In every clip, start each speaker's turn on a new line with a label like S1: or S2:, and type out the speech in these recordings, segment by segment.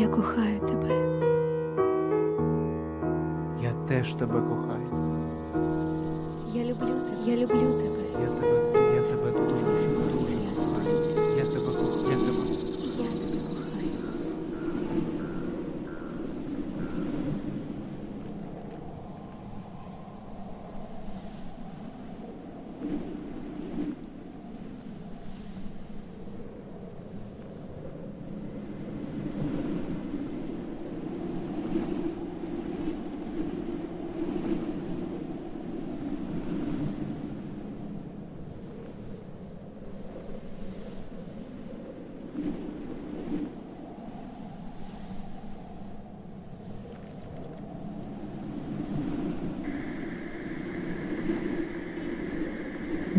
S1: Я кохаю тебе.
S2: Я теж тебе кохаю.
S1: Я люблю тебе. Я люблю тебе.
S2: Я тебе, я тебе дуже, дуже
S1: Я
S2: кохаю. Я тебе кохаю. Я тебе.
S1: Я тебе кохаю.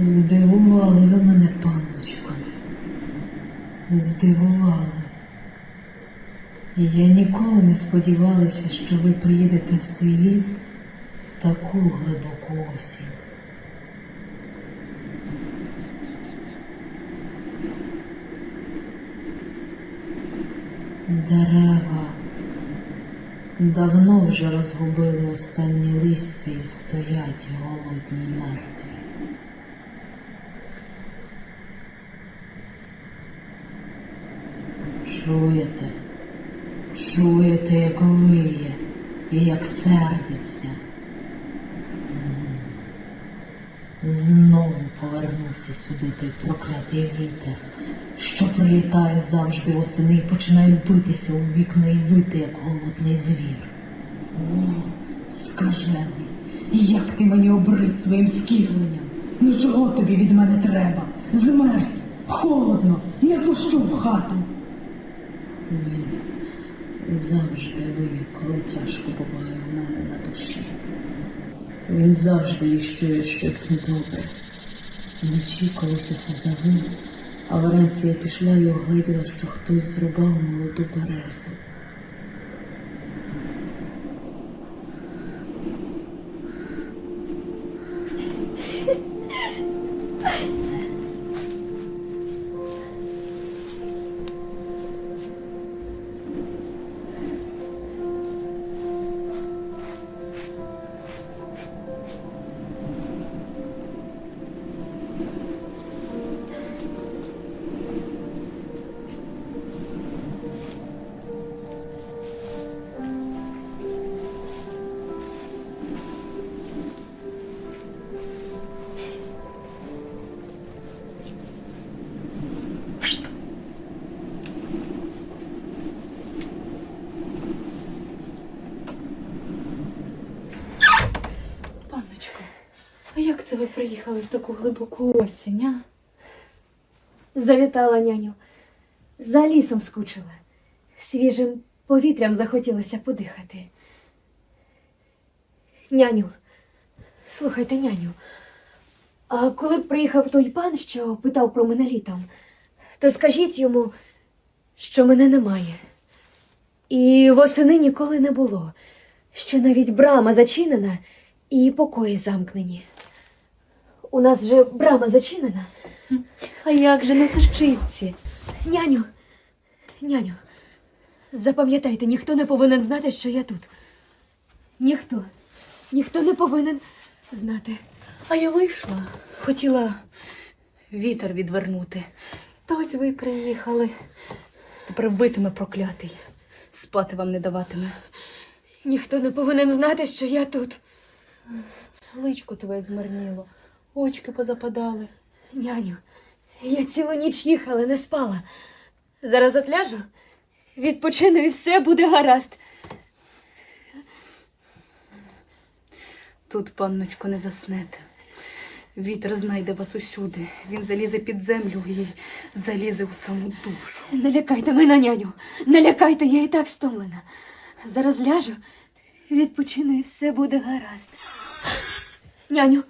S3: Здивували ви мене, панночко. Здивували. Я ніколи не сподівалася, що ви приїдете в цей ліс в таку глибоку осінь. Дерева давно вже розгубили останні листя і стоять голодні мертві. Чуєте? Чуєте, як виє і як сердиться. Знову повернувся сюди той проклятий вітер, що прилітає завжди восени і починає битися у вікна і вити, як голодний звір. О, скажений, як ти мені обрид своїм скірленням. Нічого тобі від мене треба. Змерз, холодно, не пущу в хату. Він завжди виє, коли тяжко буває у мене на душі. Він завжди віщує щось недобре. Вночі колись усе завив, а вранці я пішла і огляділа, що хтось зрубав молоду березу.
S4: Ви приїхали в таку глибоку осінь, а?
S1: Завітала няню. За лісом скучила. Свіжим повітрям захотілося подихати. Няню, слухайте, няню. А коли б приїхав той пан, що питав про мене літом, то скажіть йому, що мене немає. І восени ніколи не було, що навіть брама зачинена і покої замкнені. У нас же брама зачинена.
S4: А як же на защипці?
S1: Няню, няню, запам'ятайте, ніхто не повинен знати, що я тут. Ніхто, ніхто не повинен знати.
S4: А я вийшла, хотіла вітер відвернути. Та ось ви приїхали. Тепер витиме проклятий. Спати вам не даватиме.
S1: Ніхто не повинен знати, що я тут.
S4: Личко твоє змарніло, очки позападали.
S1: Няню, я цілу ніч їхала, не спала. Зараз отляжу, відпочину і все буде гаразд.
S4: Тут, панночко, не заснете.
S3: Вітер знайде вас усюди. Він залізе під землю і залізе у саму душу.
S1: Не лякайте мене, няню. Не лякайте, я і так стомлена. Зараз ляжу, відпочину і все буде гаразд. Няню,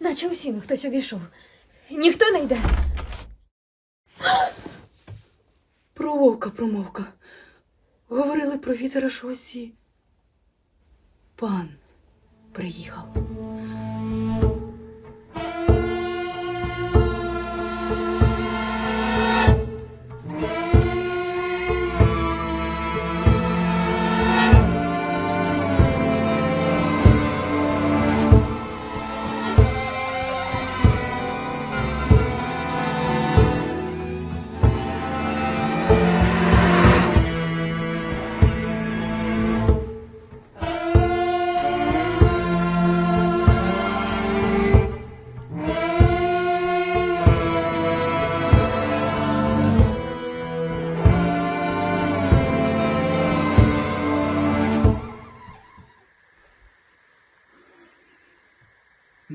S1: наче у сіну хтось увійшов. Ніхто не йде.
S3: Про вовка промовка. Говорили про вітера, що осі. Пан приїхав.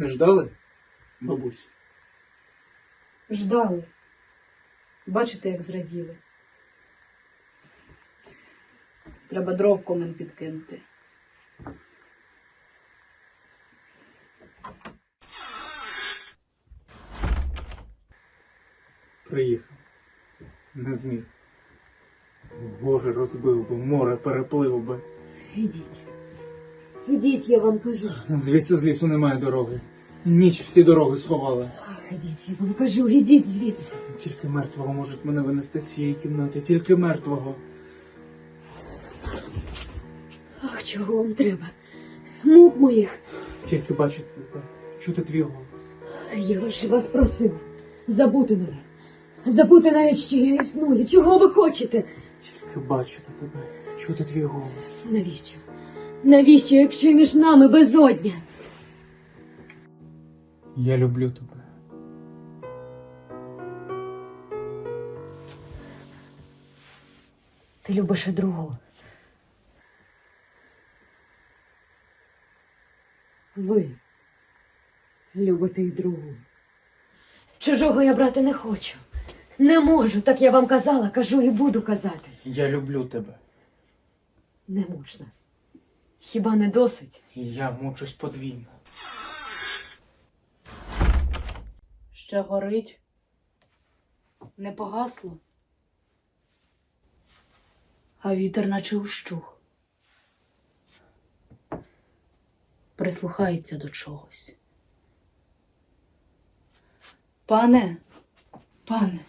S2: Не ждали, бабусь?
S3: Ждали. Бачите, як зраділи. Треба дров комен підкинути.
S2: Приїхав. Не зміг. Гори розбив би, море переплив би.
S1: Ідіть. Ідіть, я вам кажу.
S2: Звідси з лісу немає дороги. Ніч всі дороги сховала.
S1: Ідіть, я вам кажу, ідіть звідси.
S2: Тільки мертвого можуть мене винести з цієї кімнати, тільки мертвого.
S1: Ах, чого вам треба? Мук моїх.
S2: Тільки бачити тебе, чути твій голос.
S1: Я лише вас просила. Забути мене. Забути навіть, що я існую. Чого ви хочете?
S2: Тільки бачити тебе, чути твій голос.
S1: Навіщо? Навіщо, якщо між нами безодня?
S2: Я люблю тебе.
S1: Ти любиш і другу. Ви любите і другу. Чужого я брати не хочу. Не можу, так я вам казала, кажу і буду казати.
S2: Я люблю тебе.
S1: Не муч нас. Хіба не досить?
S2: Я мучусь подвійно.
S3: Ще горить. Не погасло. А вітер наче ущух. Прислухається до чогось. Пане, пане,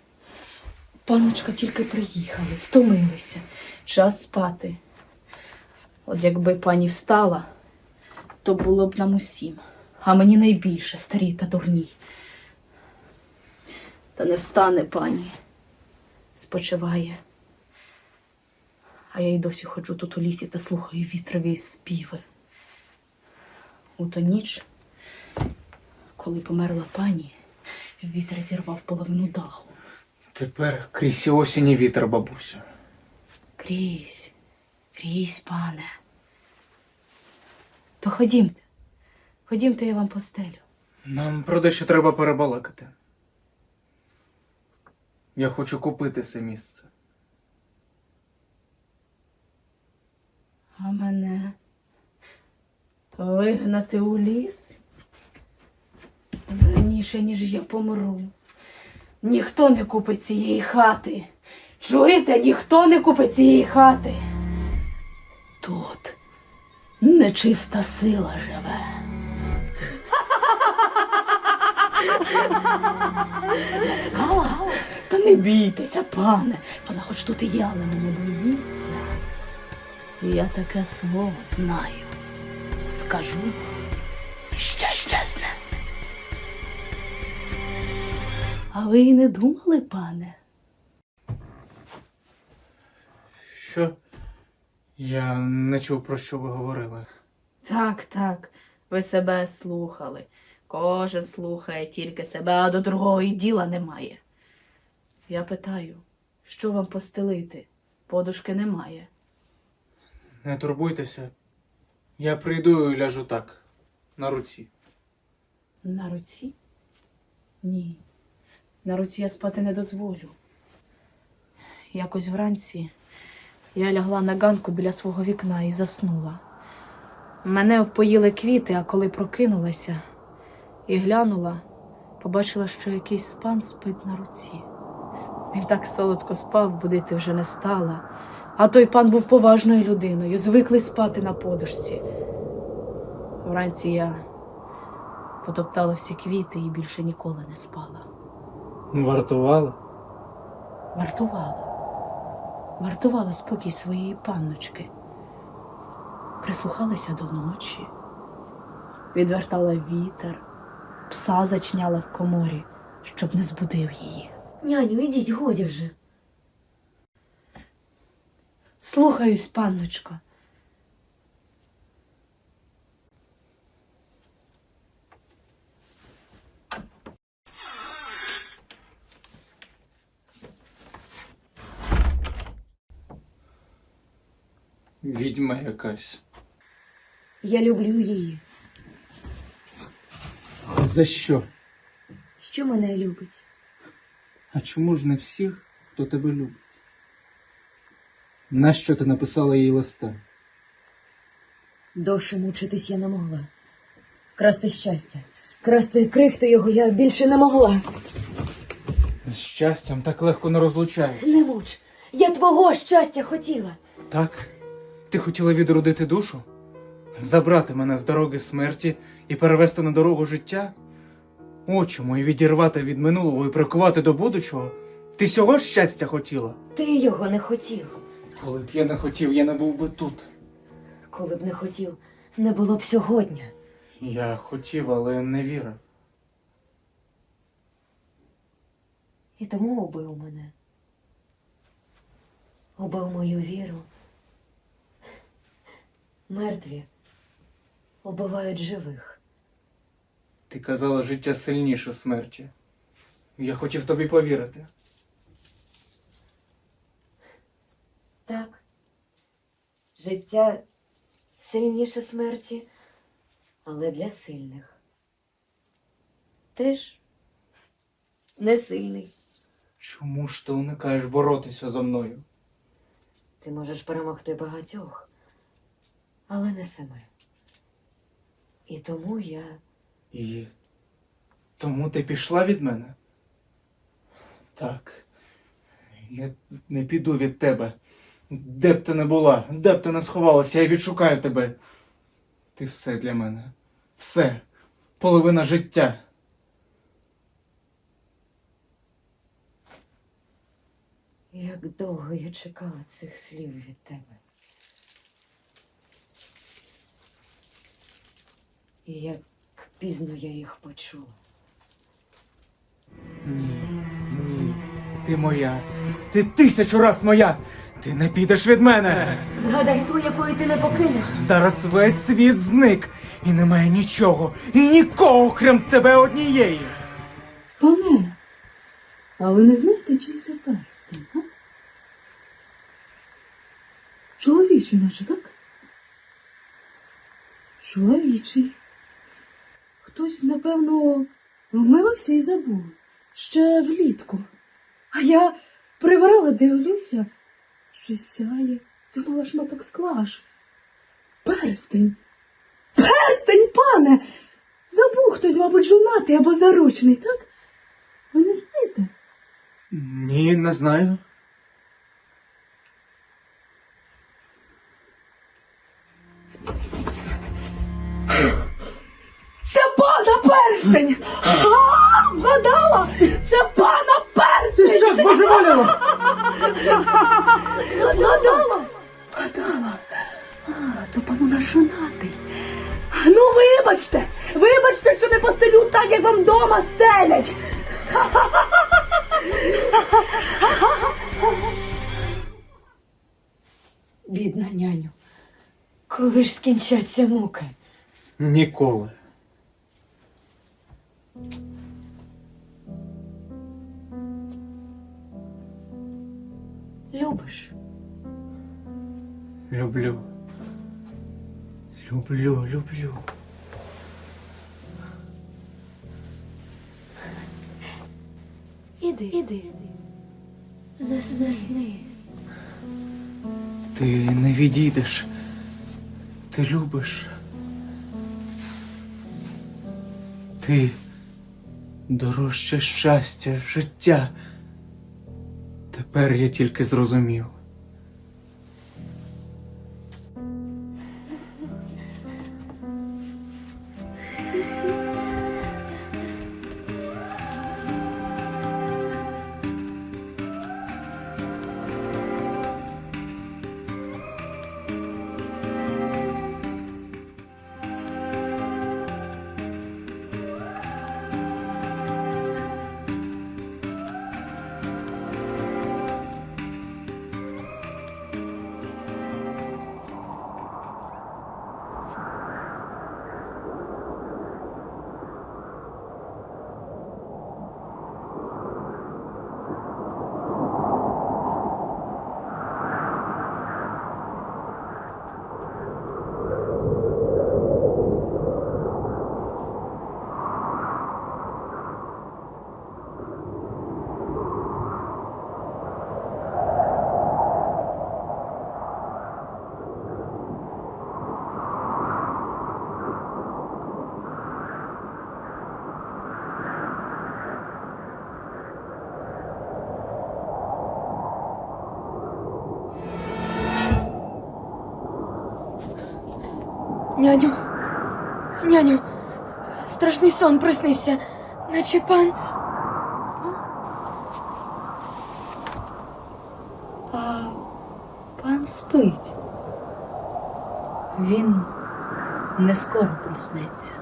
S3: паночка тільки приїхали, стомилися. Час спати. От якби пані встала, то було б нам усім, а мені найбільше старій та дурній. Та не встане пані, спочиває. А я й досі ходжу тут у лісі та слухаю вітрові співи. У ту ніч, коли померла пані, вітер зірвав половину даху.
S2: Тепер крізь осінь вітер, бабусю.
S3: Крізь, крізь, пане. То ходімте, ходімте, я вам постелю.
S2: Нам про дещо треба перебалакати. Я хочу купити це місце.
S3: А мене вигнати у ліс? Раніше, ніж я помру. Ніхто не купить цієї хати. Чуєте, ніхто не купить цієї хати. Тут нечиста сила живе. Гала, гала, та не бійтеся, пане. Вона хоч тут і я, але не боїться. Я таке слово знаю. Скажу, ще щезне. А ви і не думали, пане?
S2: Що? Я не чув, про що ви говорили.
S3: Так, так, ви себе слухали. Кожен слухає тільки себе, а до другого і діла немає. Я питаю, що вам постелити? Подушки немає.
S2: Не турбуйтеся. Я прийду і ляжу так, на руці.
S3: На руці? Ні. На руці я спати не дозволю. Якось вранці я лягла на ганку біля свого вікна і заснула. Мене опоїли квіти, а коли прокинулася і глянула, побачила, що якийсь пан спить на руці. Він так солодко спав, будити вже не стала. А той пан був поважною людиною, звиклий спати на подушці. Вранці я потоптала всі квіти і більше ніколи не спала.
S2: Вартувала?
S3: Вартувала. Вартувала спокій своєї панночки. Прислухалася до ночі, відвертала вітер, пса зачиняла в коморі, щоб не збудив її.
S1: Няню, ідіть, годі вже.
S3: Слухаюсь, панночко.
S2: Відьма якась.
S1: Я люблю її.
S2: За що?
S1: Що мене любить?
S2: А чому ж не всіх, хто тебе любить? Нащо ти написала їй листа?
S1: Довше мучитись я не могла. Красти щастя, красти крихти його я більше не могла.
S2: З щастям так легко не розлучаються.
S1: Не муч. Я твого щастя хотіла.
S2: Так? Ти хотіла відродити душу? Забрати мене з дороги смерті і перевести на дорогу життя? Очі мої відірвати від минулого і прикувати до будучого? Ти цього щастя хотіла?
S1: Ти його не хотів.
S2: Коли б я не хотів, я не був би тут.
S1: Коли б не хотів, не було б сьогодні.
S2: Я хотів, але не вірив.
S1: І тому убив мене. Убив мою віру. Мертві убивають живих.
S2: Ти казала, життя сильніше смерті. Я хотів тобі повірити.
S1: Так. Життя сильніше смерті, але для сильних. Ти ж не сильний.
S2: Чому ж ти уникаєш боротися зо мною?
S1: Ти можеш перемогти багатьох, але не себе. І тому я
S2: І тому ти пішла від мене? Так. Я не піду від тебе. Де б ти не була, де б ти не сховалася, я відшукаю тебе. Ти все для мене. Все. Половина життя.
S1: як довго я чекала цих слів від тебе. І як пізно я їх почула.
S2: Ні, ні. Ти моя. Ти тисячу раз моя. Ти не підеш від мене.
S1: Згадай ту, якої ти не покинеш.
S2: Зараз весь світ зник. І немає нічого, і нікого, крім тебе однієї.
S5: Пане, а ви не знаєте, чий це перстень, а? Чоловічий, наче, так? Чоловічий. Хтось, напевно, вмивався і забув. Ще влітку. А я приварила, дивлюся, щось сяє. Думала шматок скла аж. Перстень. Перстень, пане! Забув хтось, мабуть, жонатий або заручний, так? Ви не знаєте?
S2: Ні, не знаю.
S5: Перстень! А, Вгадала! Це пана перстень!
S2: Що збожеволіло?
S5: Вгадала! Вгадала! А, то пану наш жонатий. Ну, вибачте! Вибачте, що не постелю так, як вам дома стелять!
S1: Бідна няню. Коли ж скінчаться муки?
S2: Ніколи.
S1: Любиш?
S2: Люблю. Люблю, люблю.
S1: Іди, іди. Засни. Засни.
S2: Ти не відійдеш. Ти любиш. Ти дорожче щастя, життя. Тепер я тільки зрозумів.
S1: Няню, страшний сон приснився, наче пан.
S3: А пан спить. Він не скоро проснеться.